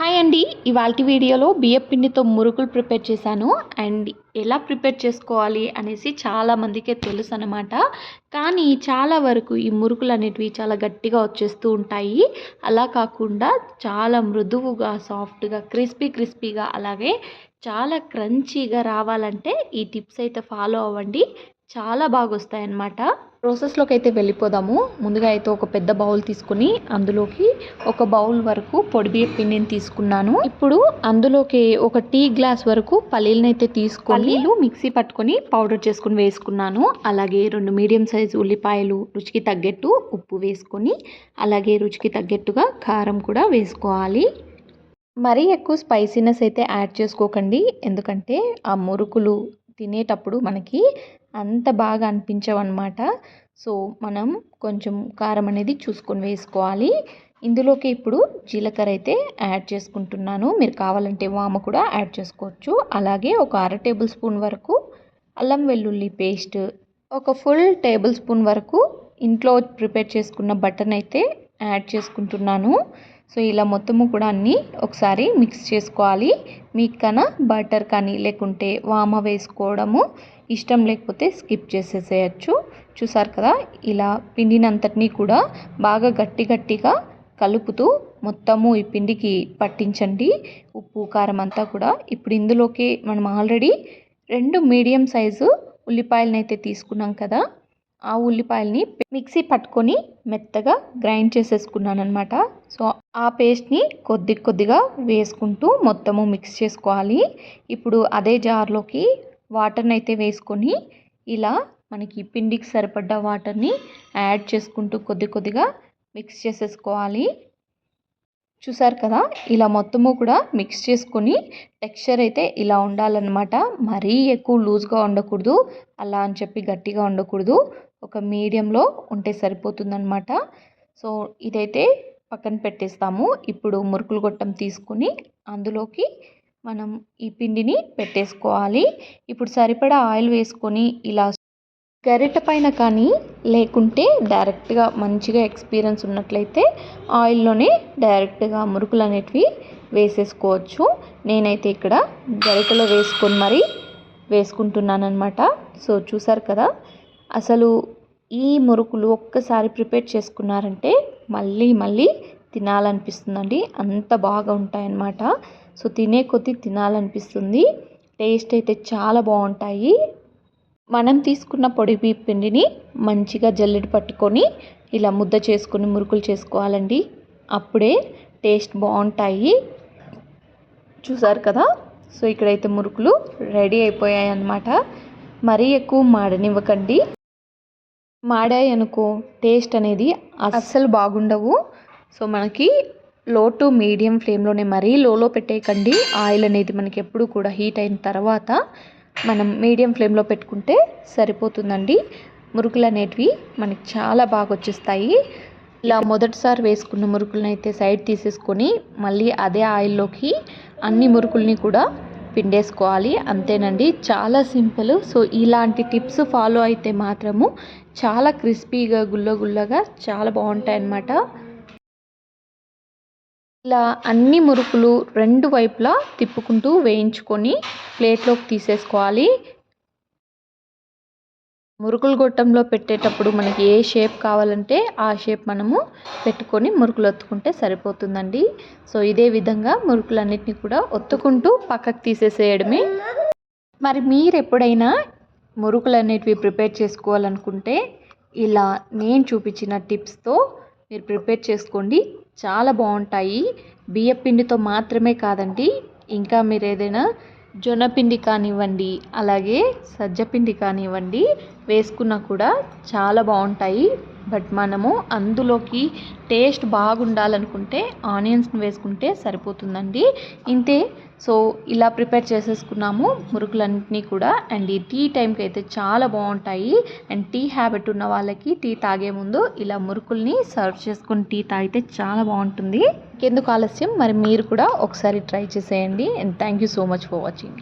Hi అండి. ఇవాళ వీడియోలో బియ్యం పిండితో మురుకులు ప్రిపేర్ చేశాను. అండ్ ఎలా ప్రిపేర్ చేసుకోవాలి అనేసి చాలా మందికే తెలుసు అనమాట కానీ చాలా వరకు ఈ మురుకులు అనేటివి చాలా గట్టిగా వచ్చేస్తూ ఉంటాయి. అలా కాకుండా చాలా మృదువుగా సాఫ్ట్గా క్రిస్పీ క్రిస్పీగా అలాగే చాలా క్రంచీగా రావాలంటే ఈ టిప్స్ అయితే ఫాలో అవ్వండి. చాలా బాగా వస్తాయి అన్నమాట ప్రాసెస్లోకి అయితే వెళ్ళిపోదాము. ముందుగా అయితే ఒక పెద్ద బౌల్ తీసుకుని అందులోకి ఒక బౌల్ వరకు పొడి బియ్య పిండిని తీసుకున్నాను. ఇప్పుడు అందులోకి ఒక టీ గ్లాస్ వరకు పల్లీలను అయితే తీసుకొని మిక్సీ పట్టుకొని పౌడర్ చేసుకుని వేసుకున్నాను. అలాగే రెండు మీడియం సైజు ఉల్లిపాయలు రుచికి తగ్గట్టు ఉప్పు వేసుకొని అలాగే రుచికి తగ్గట్టుగా కారం కూడా వేసుకోవాలి. మరీ ఎక్కువ స్పైసీనెస్ అయితే యాడ్ చేసుకోకండి. ఎందుకంటే ఆ మురుకులు తినేటప్పుడు మనకి అంత బాగా అనిపించవు అనమాట సో మనం కొంచెం కారం అనేది చూసుకొని వేసుకోవాలి. ఇందులోకి ఇప్పుడు జీలకర్ర అయితే యాడ్ చేసుకుంటున్నాను. మీరు కావాలంటే వామ కూడా యాడ్ చేసుకోవచ్చు. అలాగే ఒక అర టేబుల్ స్పూన్ వరకు అల్లం వెల్లుల్లి పేస్ట్ ఒక ఫుల్ టేబుల్ స్పూన్ వరకు ఇంట్లో ప్రిపేర్ చేసుకున్న బటన్ అయితే యాడ్ చేసుకుంటున్నాను. సో ఇలా మొత్తము కూడా అన్నీ ఒకసారి మిక్స్ చేసుకోవాలి. మీకు బటర్ కానీ లేకుంటే వామ వేసుకోవడము ఇష్టం లేకపోతే స్కిప్ చేసేసేయచ్చు. చూసారు కదా? ఇలా పిండినంతటినీ కూడా బాగా గట్టి గట్టిగా కలుపుతూ మొత్తము ఈ పిండికి పట్టించండి. ఉప్పు కారం అంతా కూడా ఇప్పుడు ఇందులోకి మనం ఆల్రెడీ రెండు మీడియం సైజు ఉల్లిపాయలనైతే తీసుకున్నాం కదా? ఆ ఉల్లిపాయల్ని మిక్సీ పట్టుకొని మెత్తగా గ్రైండ్ చేసేసుకున్నాను అనమాట సో ఆ పేస్ట్ని కొద్ది కొద్దిగా వేసుకుంటూ మొత్తము మిక్స్ చేసుకోవాలి. ఇప్పుడు అదే జార్లోకి వాటర్ని అయితే వేసుకొని ఇలా మనకి పిండికి సరిపడ్డ వాటర్ని యాడ్ చేసుకుంటూ కొద్ది కొద్దిగా మిక్స్ చేసేసుకోవాలి. చూసారు కదా? ఇలా మొత్తము కూడా మిక్స్ చేసుకొని టెక్స్చర్ అయితే ఇలా ఉండాలన్నమాట. మరీ ఎక్కువ లూజ్గా ఉండకూడదు. అలా అని చెప్పి గట్టిగా ఉండకూడదు. ఒక మీడియంలో ఉంటే సరిపోతుందన్నమాట. సో ఇదైతే పక్కన పెట్టేస్తాము. ఇప్పుడు మురుకులు గొట్టం తీసుకొని అందులోకి మనం ఈ పిండిని పెట్టేసుకోవాలి. ఇప్పుడు సరిపడా ఆయిల్ వేసుకొని ఇలా గరిట పైన కానీ లేకుంటే డైరెక్ట్గా మంచిగా ఎక్స్పీరియన్స్ ఉన్నట్లయితే ఆయిల్లోనే డైరెక్ట్గా మురుకులు అనేటివి వేసేసుకోవచ్చు. నేనైతే ఇక్కడ గరిటలో వేసుకొని మరీ వేసుకుంటున్నాను అనమాట సో చూసారు కదా? అసలు ఈ మురుకులు ఒక్కసారి ప్రిపేర్ చేసుకున్నారంటే మళ్ళీ మళ్ళీ తినాలనిపిస్తుందండి. అంత బాగా ఉంటాయన్నమాట. సో తినే కొద్దీ తినాలనిపిస్తుంది. టేస్ట్ అయితే చాలా బాగుంటాయి. మనం తీసుకున్న పొడి పిండిని మంచిగా జల్లెడ పట్టుకొని ఇలా ముద్ద చేసుకొని మురుకులు చేసుకోవాలండి. అప్పుడే టేస్ట్ బాగుంటాయి. చూసారు కదా? సో ఇక్కడైతే మురుకులు రెడీ అయిపోయాయి అన్నమాట మరీ ఎక్కువ మాడనివ్వకండి. మాడాయి అనుకో టేస్ట్ అనేది అస్సలు బాగుండవు. సో మనకి లో టు మీడియం ఫ్లేమ్లోనే మరీ లోలో పెట్టేయకండి. ఆయిల్ అనేది మనకి ఎప్పుడు కూడా హీట్ అయిన తర్వాత మనం మీడియం ఫ్లేమ్లో పెట్టుకుంటే సరిపోతుందండి. మురుకులు అనేటివి మనకి చాలా బాగా వచ్చేస్తాయి ఇలా మొదటిసారి వేసుకున్న మురుకులను అయితే సైడ్ తీసేసుకొని మళ్ళీ అదే ఆయిల్లోకి అన్ని మురుకుల్ని కూడా పిండేసుకోవాలి. అంతేనండి చాలా సింపుల్. సో ఇలాంటి టిప్స్ ఫాలో అయితే మాత్రము చాలా క్రిస్పీగా గుల్ల గుల్లగా చాలా బాగుంటాయి అన్నమాట ఇలా అన్ని మురుకులు రెండు వైపులా తిప్పుకుంటూ వేయించుకొని ప్లేట్లోకి తీసేసుకోవాలి. మురుకులు గొట్టంలో పెట్టేటప్పుడు మనకి ఏ షేప్ కావాలంటే ఆ షేప్ మనము పెట్టుకొని మురుకులు ఒత్తుకుంటే సరిపోతుందండి. సో ఇదే విధంగా మురుకులన్నిటిని కూడా ఒత్తుకుంటూ పక్కకు తీసేసేయడమే. మరి మీరు ఎప్పుడైనా మురుకులు అనేటివి ప్రిపేర్ చేసుకోవాలనుకుంటే ఇలా నేను చూపించిన టిప్స్తో మీరు ప్రిపేర్ చేసుకోండి. చాలా బాగుంటాయి. బియ్యపిండితో మాత్రమే కాదండి. ఇంకా మీరు ఏదైనా జొన్నపిండి కానివ్వండి అలాగే సజ్జపిండి కానివ్వండి వేసుకున్నా కూడా చాలా బాగుంటాయి. బట్ మనము అందులోకి టేస్ట్ బాగుండాలనుకుంటే ఆనియన్స్ని వేసుకుంటే సరిపోతుందండి. ఇంతే సో ఇలా ప్రిపేర్ చేసేసుకున్నాము మురుకులన్నింటినీ కూడా. అండ్ ఈ టీ టైంకి అయితే చాలా బాగుంటాయి. అండ్ టీ హ్యాబిట్ ఉన్న వాళ్ళకి టీ తాగే ముందు ఇలా మురుకుల్ని సర్వ్ చేసుకుని టీ తాగితే చాలా బాగుంటుంది. ఎందుకు ఆలస్యం? మరి మీరు కూడా ఒకసారి ట్రై చేసేయండి. And thank you so much for watching.